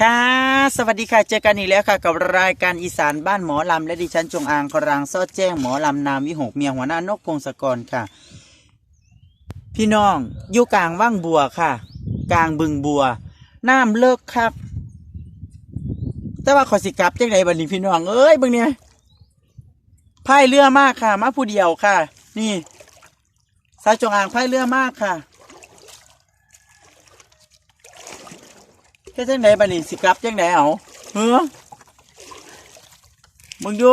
ค่ะ สวัสดีค่ะ เจอกันอีกแล้วค่ะ กับรายการอีสานบ้านหมอลำและดิฉันจงอางครางซอดแจ้งหมอลำนามวิหกเมียหัวหน้านกพงศกรค่ะ พี่น้องอยู่กลางว่างบัวค่ะ กลางบึงบัว น้ำเลิกครับ แต่ว่าขอสิกลับจังไดบัดนี้พี่น้อง เอ้ยบิ่งเนี่ยพายเรือมากค่ะ มาผู้เดียวค่ะ นี่สายจงอางพายเรือมากค่ะ แค่จังไดบัดนี้สิกลับจังไดเอาเฮ้อมึงดู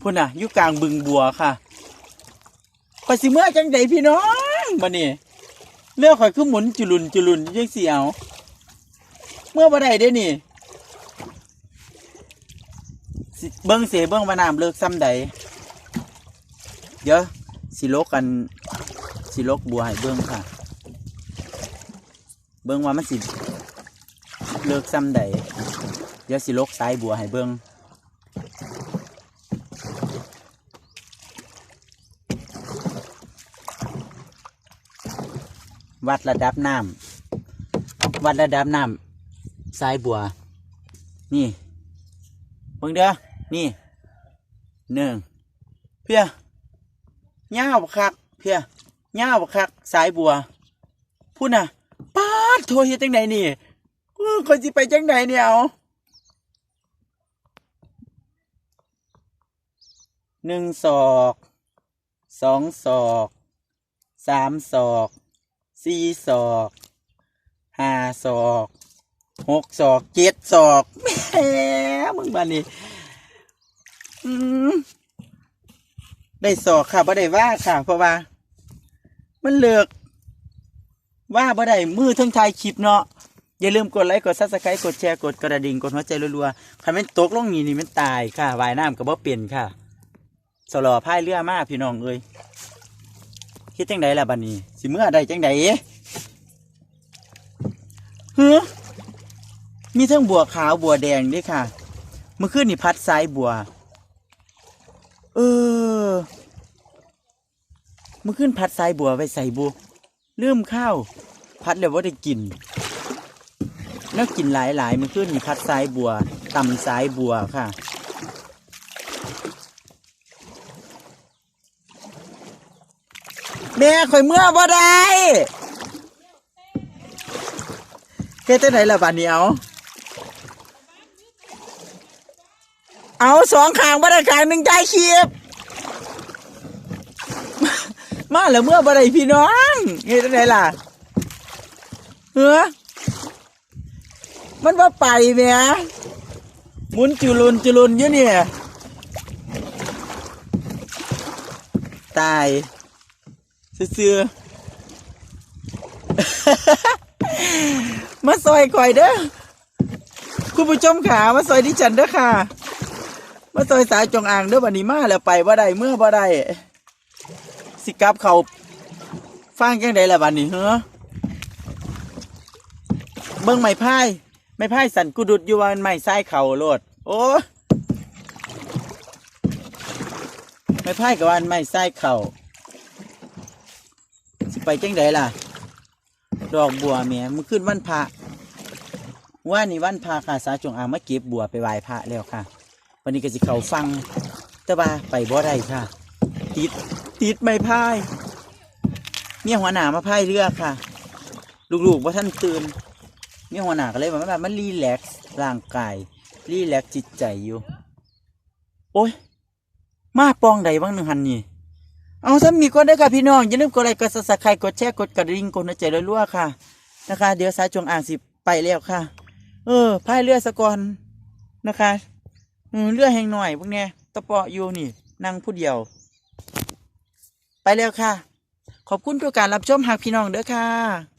พุ่นน่ะอยู่กลางบึงบัวค่ะข่อยสิเมื่อจังไดพี่น้องบัดนี้เรือข่อยคือหมุนจุลุนจุลุนจังสิเอาเมื่อบ่ได้เด้นี่เบิ้งเสีเบิ้งว่าน้ำเลิกซ้ำใดเดี๋ยวสิลกกันสิลกบัวให้เบิ้งค่ะ เบิ้งว่ามันสิเลิกซ้ำใดเดี๋ยวสิลกสายบัวให้เบิ้งวัดระดับน้ำวัดระดับน้ำสายบัว นี่เบิ่งเด้อนี่หนึ่งเพียเง่าบักคักเพียเง่าบักคักสายบัวพูดน่ะ ดโทรเฮ็ดจังไหนนี่คนสิไปจังไหนเนี่ยเอาหนึ่งศอกสองศอกสามศอกสี่ศอกห้าศอกหกศอกเจ็ดศอกแหมมึงมานี่ได้ศอกค่ะบ่ได้ว่าค่ะ เพราะว่า มันเลือก ว่าบ่ได้มือทั้งทายคลิปเนาะอย่าลืมกดไลค์กดซับสไครต์กดแชร์กดกระดิ่งกดหัวใจรัวๆคันแมันตกลงนี่นี่มันตายค่ะว่ายน้ำก็บ่เปลี่ยนค่ะสลอพายเรือมากพี่น้องเอ้ยคิดจังไดล่ะบัดนี้ สิเมื่อใดจังไดเฮ้อมีทั้งบัวขาวบัวแดงด้วยค่ะเมื่อคืนนี่พัดสายบัว เออเมื่อคืนพัดสายบัวไปใส่บัวลืมข้าว พัดแล้วว่าได้กินแล้วกินหลายหลายๆมื่อคืนมีพัดสายบัวต่ำสายบัวค่ะ แม่ข่อยเมื่อบ่ได้เฮ็ดจังไหนล่ะบาดนี้เอาเอาสองข้างบ่ได้ขางหนึ่งใจายคีบมาแล้วเมื่อบ่ได้พี่น้องเฮ็ดจังไหนล่ะ เฮ้อมันบ่าไปแหม่หมุนจุลุนจุลุนอยู่เนี่ย ตายซื่อมาซอยก่อยเด้อคุณผู้ชมขามาซอยดิฉันเด้อค่ะ มาซอยสายจงอ่างเด้อบันนี้มาแล้วไปบ่ได้เมื่อบ่ได้สิกับเขาฟังจังไดล่ะบันนี้เฮ้อ เบิ่งไม้พายไม้พายสันกุดุดอยู่ว่ามันไม้ทรายเข่าโลด โอ้ไม้พายกับว่ามันไม้ทรายเข่าสิไปจังไดล่ะ ดอกบัวเมียมันขึ้นวันพระว่านี่วันพระค่ะสาจงอางมาเก็บบัวไปไหว้พระแล้วค่ะ วันนี้ก็สิเขาฟัง แต่ว่าไปบ่ได้ค่ะ ติดติดไม่พายเมียหัวหนามาพายเรือค่ะ ลูกๆว่าท่านตื่น มีหัวหน้าก็เลยบอกว่ามันรีแลกซ์ร่างกายรีแลกซ์จิตใจอยู่ โอ้ย มาปองใดบ้างหนึ่งหันนี่ เอาถ้ามีคนได้ค่ะพี่น้อง อย่าลืมกดไลค์กดซับสไครต์กดแชร์กดกระดิ่งกดหัวใจรัวๆค่ะ นะคะ เดี๋ยวสายจงอ่างสิไปแล้วค่ะ เออพายเรือสะก่อนนะคะเออเรือแห่งหน่อยพวกเนี้ยตะเปาะอยู่นี่นั่งผู้เดียว ไปแล้วค่ะ ขอบคุณทุกการรับชมหากพี่น้องเด้อค่ะ